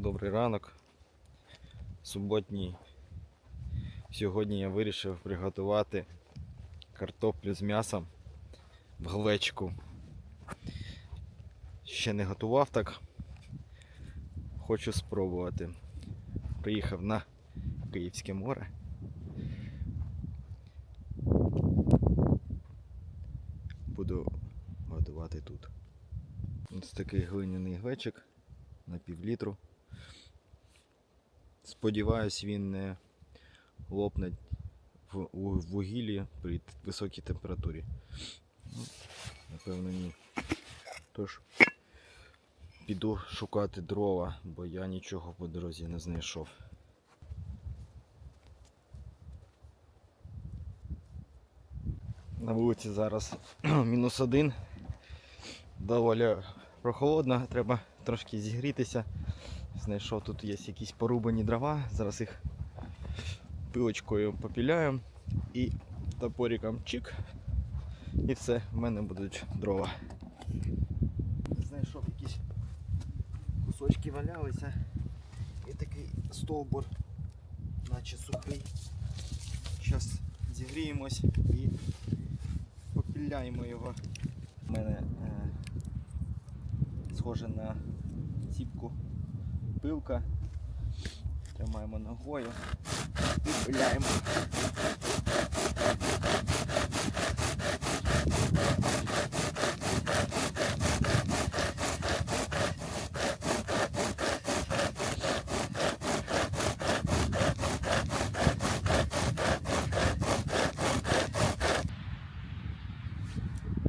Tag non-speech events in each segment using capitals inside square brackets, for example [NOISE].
Добрий ранок. Суботній. Сьогодні я вирішив приготувати картоплю з м'ясом в глечку. Ще не готував так. Хочу спробувати. Приїхав на Київське море. Буду готувати тут. Ось такий глиняний глечик на півлітру. Сподіваюсь, він не лопне в, вугіллі при високій температурі. Ну, напевно, ні. Тож піду шукати дрова, бо я нічого по дорозі не знайшов. На вулиці зараз [CLEARS THROAT] мінус один. Доволі прохолодно, треба трошки зігрітися. Знайшов тут є якісь порубані дрова, зараз їх пилочкою попіляю і топориком чик. І все, в мене будуть дрова. Знайшов якісь кусочки валялися і такий стовбур, наче сухий. Зараз зігріємось і попіляємо його. У мене е, схоже на ціпку пилка. Тримаємо ногою і пиляємо.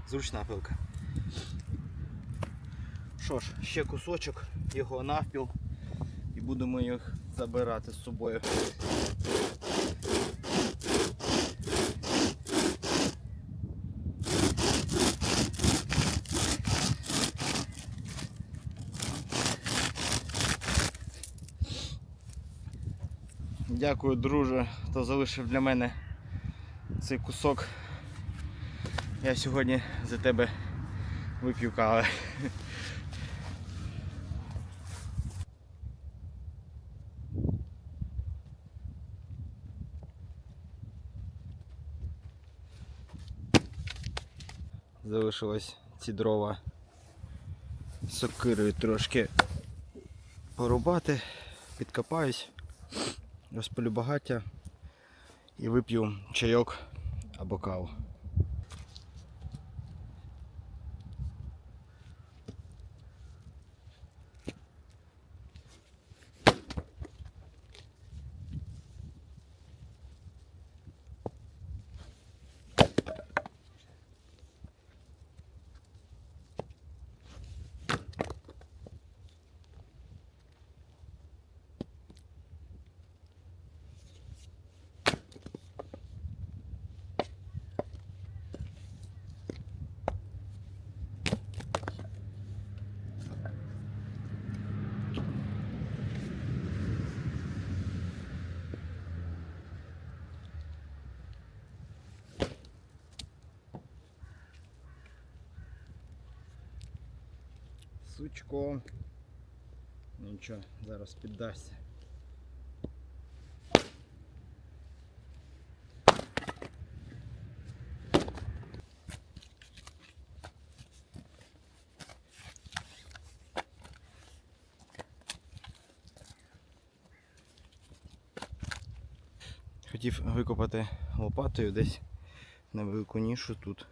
Зручна пилка. Що ж, ще кусочок його навпіл будемо їх забирати з собою. Дякую, друже, хто залишив для мене цей кусок. Я сьогодні за тебе вип'ю кави. Залишилось ці дрова сокирою трошки порубати, підкопаюсь, розпалю багаття і вип'ю чайок або каву. Сучко. Нічого, зараз піддасться. Хотів викопати лопатою десь невелику нішу тут,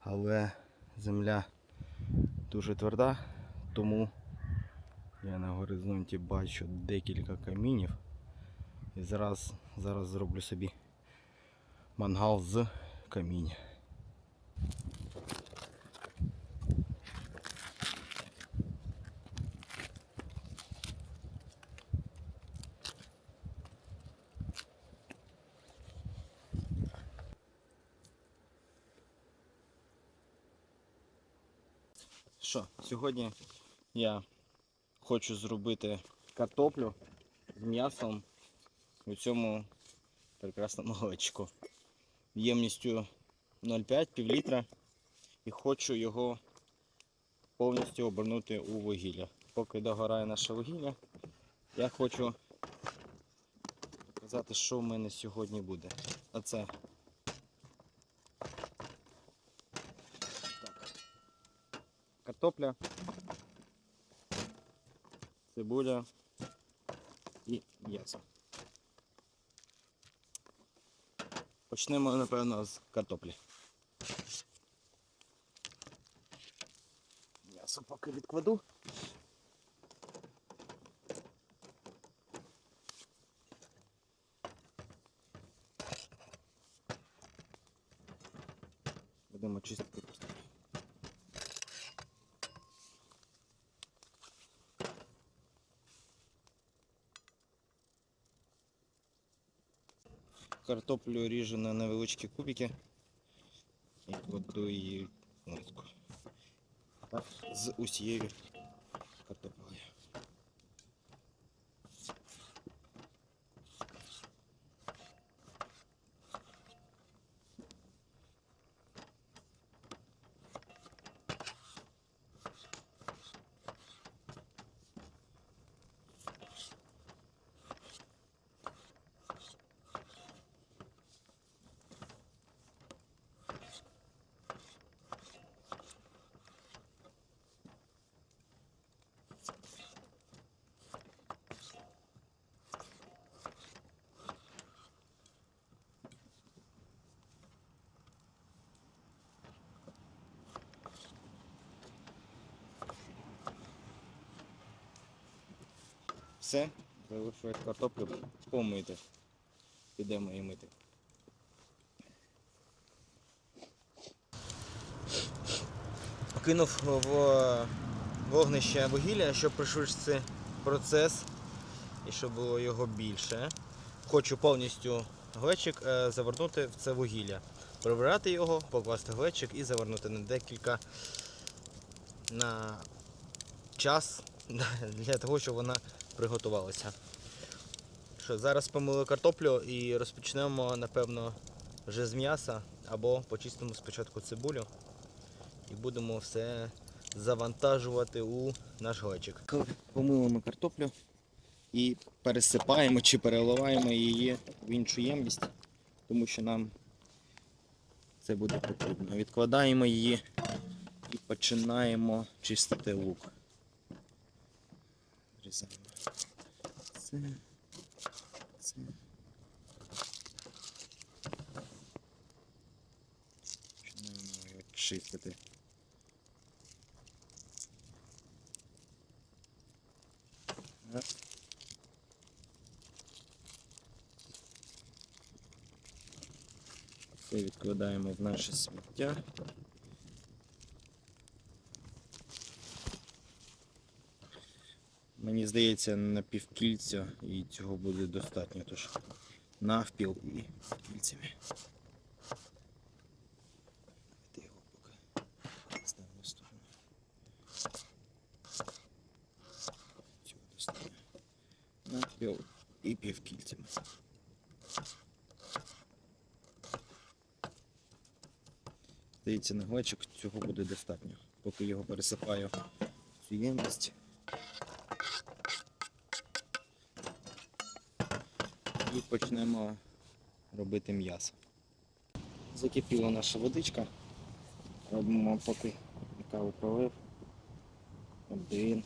але земля дуже тверда, тому я на горизонті бачу декілька камінів. І зараз, зараз зроблю собі мангал з каміння. Що, сьогодні я хочу зробити картоплю з м'ясом у цьому прекрасному глечку. Ємністю 0,5 пів літра і хочу його повністю обернути у вугілля. поки догорає наше вугілля, я хочу показати, що в мене сьогодні буде. Оце. Картопля, цибуля і м'ясо. Почнемо, напевно, з картоплі. М'ясо поки відкладу. Картоплю ріжу на невеличкі кубики і кладу її в миску. З усією Все, залишилось картоплю помити. Підемо її мити. Кинув в вогнище вугілля, щоб пришвидшити процес і щоб було його більше. Хочу повністю глечик е, завернути в це вугілля. Прибирати його, покласти глечик і завернути на декілька на час для того, щоб вона приготувалася. Що, зараз помили картоплю і розпочнемо, напевно, вже з м'яса або почистимо спочатку цибулю і будемо все завантажувати у наш глечик. Помили ми картоплю і пересипаємо чи переливаємо її в іншу ємність, тому що нам це буде потрібно. Відкладаємо її і починаємо чистити лук. Різаємо. Це. Це. Починаємо його чистити. Раз. Це відкладаємо в наше сміття. Мені здається, на півкільця і цього буде достатньо, тож навпіл і кільцями. Навпіл і півкільцями. Здається, на глечик цього буде достатньо. Поки його пересипаю в ємність. Почнемо робити м'ясо. Закипіла наша водичка. Робимо поки каву полив. Один.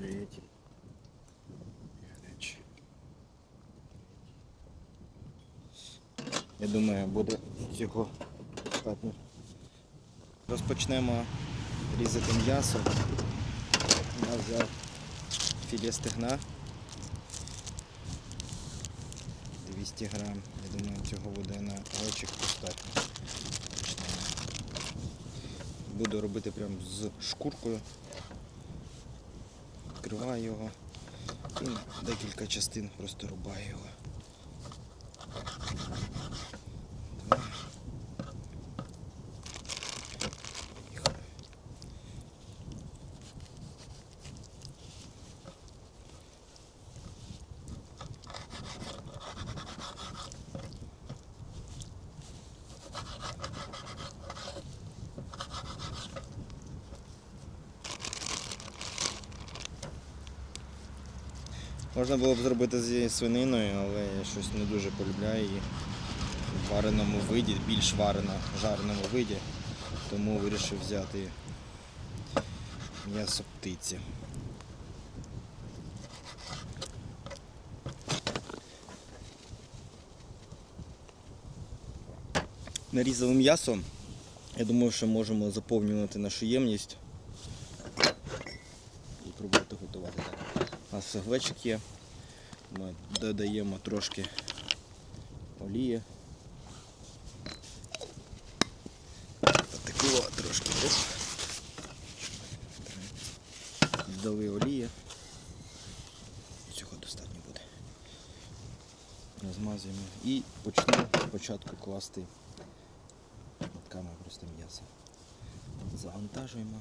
Третій. Я думаю, буде цього достатньо. Розпочнемо різати м'ясо. Я взяв філе стегна. 200 грам. Я думаю, цього буде на очік достатньо. Буду робити прямо з шкуркою відкриваю його і на декілька частин просто рубаю його. Можна було б зробити зі свининою, але я щось не дуже полюбляю її в вареному виді, більш варено, жареному виді. Тому вирішив взяти м'ясо птиці. Нарізали м'ясо. Я думаю, що можемо заповнювати нашу ємність і пробувати готувати так. У нас все глечик є. Ми додаємо трошки олії. Потекло трошки. Додали олії. Цього достатньо буде. Розмазуємо і почнемо спочатку класти нитками просто м'ясо. Завантажуємо.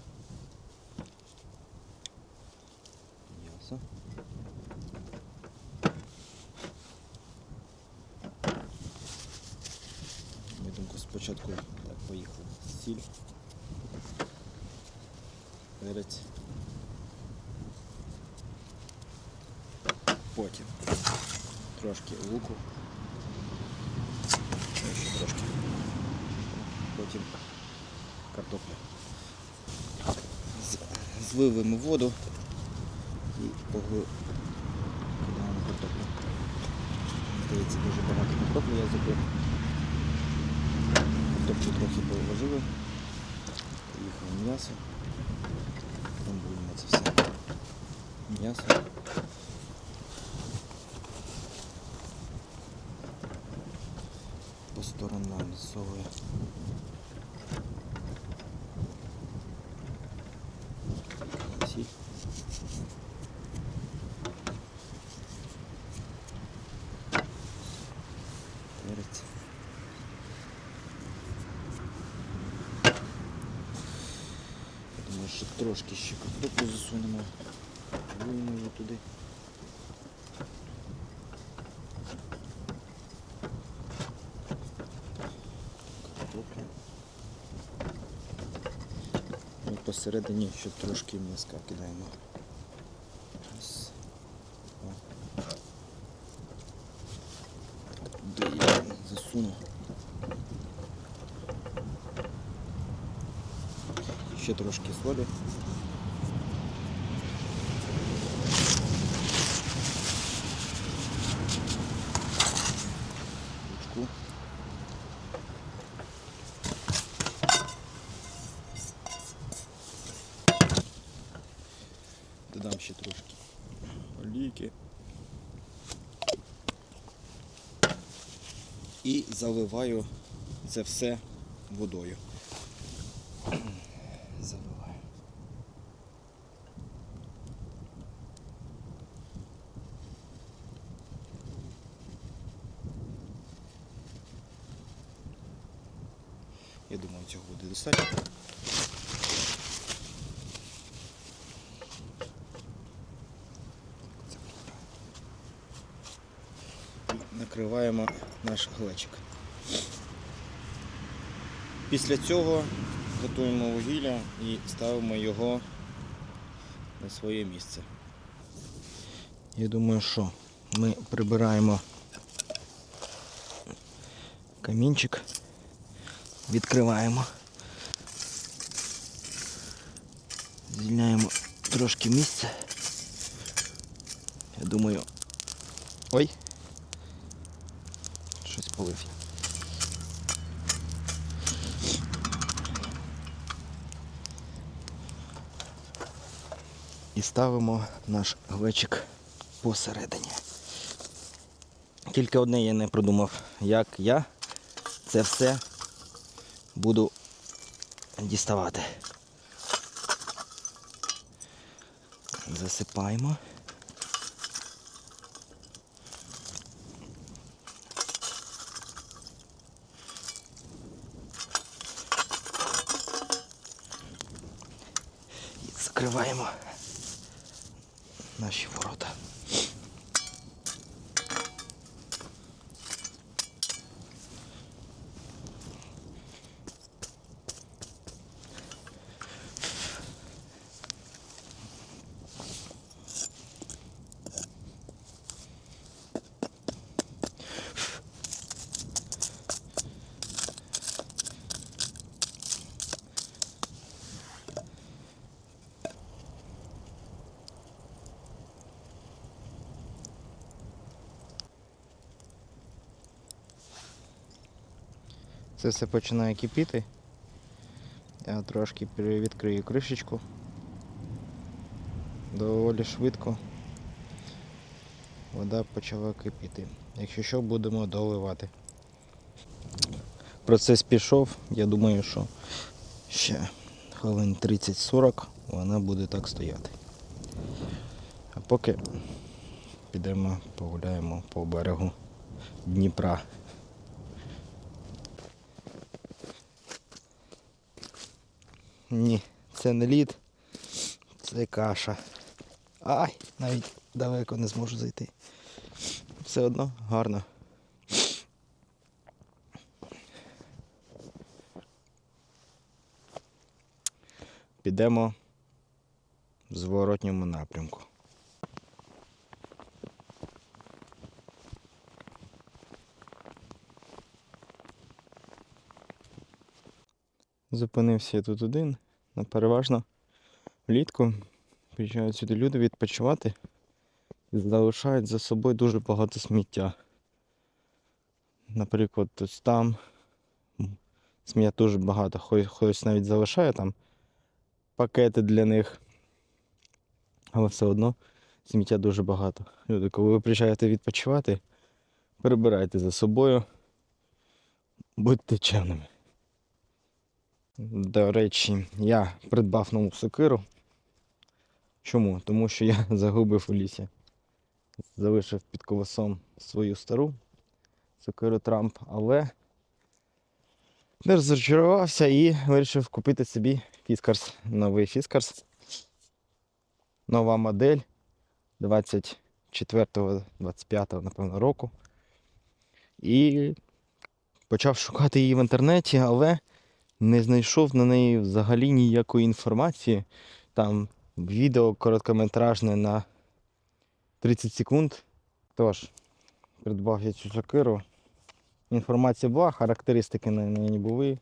М'ясо. Я думаю, спочатку так поїхали. Сіль. Перець. Потім трошки луку. Трошки. Потім картопля. Зливаємо воду і погли... кидаємо картоплю. Здається, дуже багато картоплі я забив. Картоплю трохи положили. Поїхало м'ясо. Трамбуємо це все. М'ясо. По сторонам соли. Сіль. Трошки ще картоплю засунемо. Виємо її туди. Посередині ще трошки м'яска кидаємо. Раз. Два. Де я засуну. Ще трошки солі. Додам ще трошки олійки. І заливаю це все водою. Заливаю. Я думаю, цього буде достатньо. Накриваємо наш глечик. Після цього готуємо вугілля і ставимо його на своє місце. Я думаю, що ми прибираємо камінчик, відкриваємо, звільняємо трошки місця. Я думаю. Ой! Щось полив. І ставимо наш глечик посередині. Тільки одне я не продумав, як я це все буду діставати. Засипаємо. І закриваємо наші ворота. Це все починає кипіти. Я трошки відкрию кришечку. Доволі швидко. Вода почала кипіти. Якщо що, будемо доливати. Процес пішов, я думаю, що ще хвилин 30-40 вона буде так стояти. А поки підемо погуляємо по берегу Дніпра. Ні, це не лід, це каша. Ай, навіть далеко не зможу зайти. Все одно гарно. Підемо в зворотньому напрямку. Зупинився я тут один, ну, переважно влітку приїжджають сюди люди відпочивати і залишають за собою дуже багато сміття. Наприклад, ось там сміття дуже багато. Хтось навіть залишає там пакети для них. Але все одно сміття дуже багато. Люди, коли ви приїжджаєте відпочивати, прибирайте за собою, будьте чемними. До речі, я придбав нову сокиру. Чому? Тому що я [LAUGHS] загубив у лісі. Залишив під колесом свою стару сокиру Трамп, але не розчарувався і вирішив купити собі Фіскарс. Новий Фіскарс. Нова модель 24-25, напевно, року. І почав шукати її в інтернеті, але не знайшов на неї взагалі ніякої інформації. Там відео короткометражне на 30 секунд. Тож, придбав я цю сокиру. Інформація була, характеристики на неї були,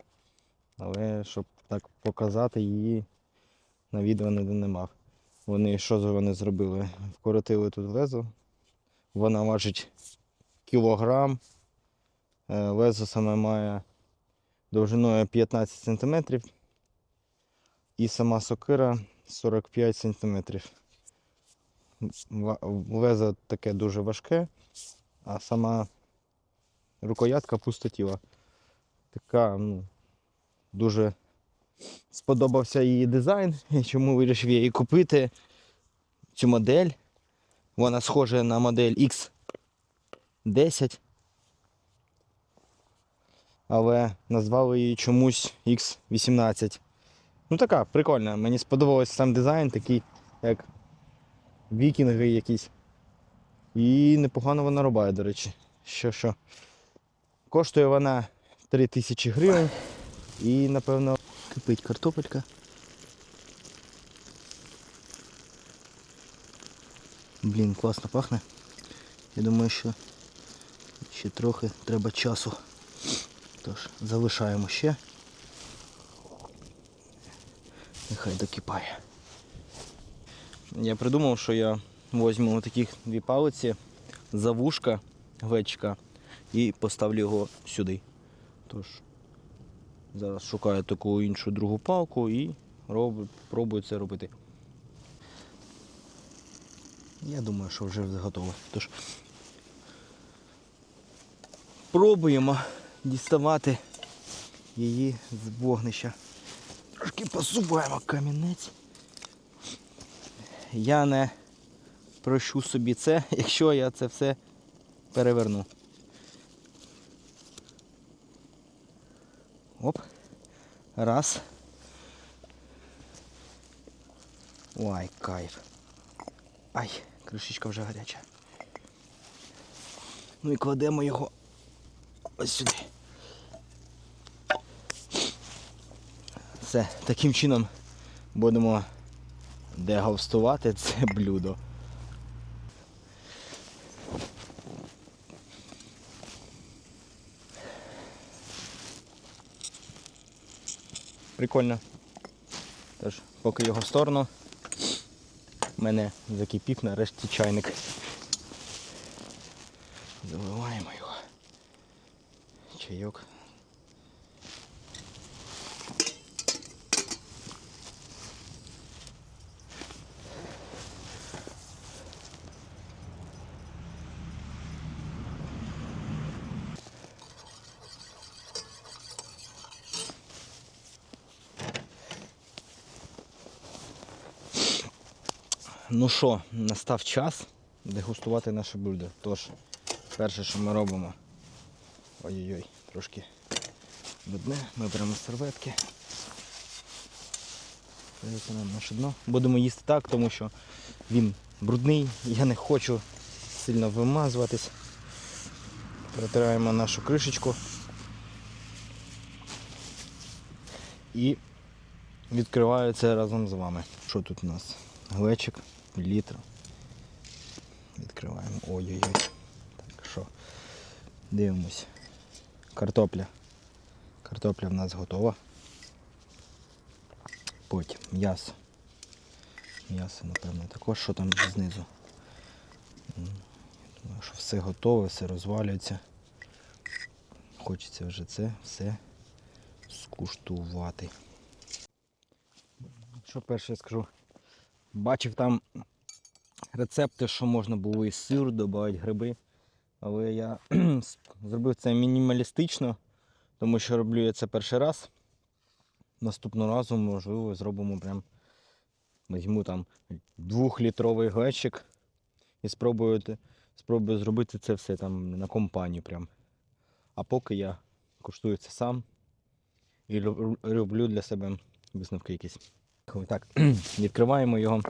але щоб так показати її на відео не мав. Вони що вони зробили? Вкоротили тут лезо. Вона важить кілограм. Е, Лезо саме має довжиною 15 см і сама сокира 45 см. Лезо таке дуже важке, а сама рукоятка пустотіла. Така, ну, дуже сподобався її дизайн, чому вирішив її купити. Цю модель. Вона схожа на модель X10 але назвали її чомусь X18. Ну така, прикольна. Мені сподобався сам дизайн, такий, як вікінги якісь. І непогано вона рубає, до речі. Що що. Коштує вона 3000 гривень. І напевно кипить картопелька. Блін, класно пахне. Я думаю, що ще трохи треба часу. Тож, залишаємо ще. Нехай докипає. Я придумав, що я візьму таких дві палиці, за вушка глечика і поставлю його сюди. Тож, зараз шукаю таку іншу другу палку і роблю, пробую це робити. Я думаю, що вже готово. Тож пробуємо діставати її з вогнища. Трошки посуваємо камінець. Я не прощу собі це, [LAUGHS] якщо я це все переверну. Оп. Раз. Ой, кайф. Ай, кришечка вже гаряча. Ну і кладемо його ось сюди. Все, таким чином будемо дегустувати це блюдо. Прикольно. Тож, поки його в сторону, в мене закипів нарешті чайник. Заливаємо його. Чайок. Ну що, настав час дегустувати наше блюдо. Тож, перше, що ми робимо. Ой-ой-ой, трошки видне. Ми беремо серветки. Наше дно. Будемо їсти так, тому що він брудний. Я не хочу сильно вимазуватись. Протираємо нашу кришечку. І відкриваю це разом з вами. Що тут у нас? Глечик, літр. Відкриваємо. Ой-ой-ой. Так, що? Дивимось. Картопля. Картопля в нас готова. Потім м'ясо. М'ясо, напевно, також що там знизу. Думаю, що все готове, все розвалюється. Хочеться вже це все скуштувати. Що перше скажу? Бачив там рецепти, що можна було і сир, додати гриби. Але я [CLEARS THROAT] зробив це мінімалістично, тому що роблю я це перший раз. Наступного разу, можливо, зробимо прям візьму там двохлітровий глечик і спробую, спробую зробити це все там на компанію прям. А поки я куштую це сам і роб- роблю для себе висновки якісь. Так, [CLEARS THROAT] відкриваємо його.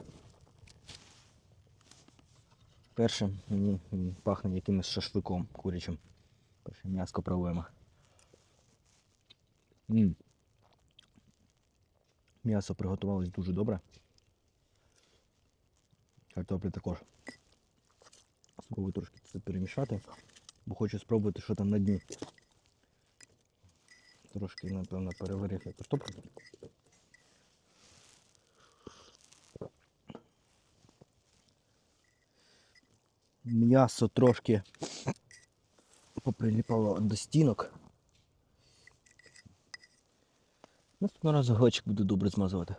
Перше мені пахне якимось шашликом курячим. Перше м'яско пробуємо. М'ясо приготувалось дуже добре. Картопля також. Спробую трошки це перемішати, бо хочу спробувати, що там на дні. Трошки, напевно, переварив я картоплю. М'ясо трошки поприліпало до стінок. Наступного разу глечик буду добре змазувати.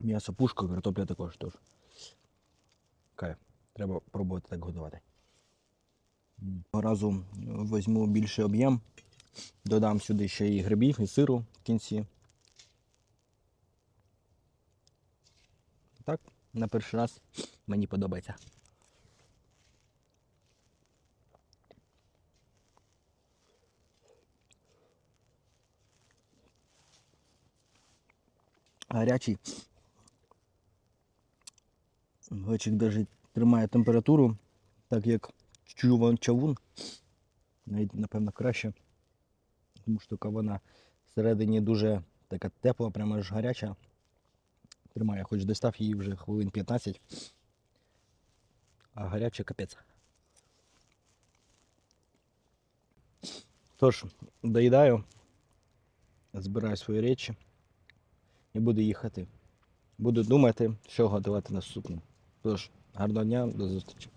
М'ясо пушка, картопля також теж. Кайф. Треба пробувати так готувати. М. Разу візьму більший об'єм, додам сюди ще і грибів, і сиру в кінці. Так, на перший раз мені подобається. Гарячий. Глечик навіть тримає температуру, так як чуван чавун. Навіть, напевно, краще. Тому що така вона всередині дуже така тепла, прямо аж гаряча. Тримає, хоч достав її вже хвилин 15. А гаряча капець. Тож, доїдаю, збираю свої речі і буду їхати. Буду думати, що готувати наступне. Тож, гарного дня, до зустрічі.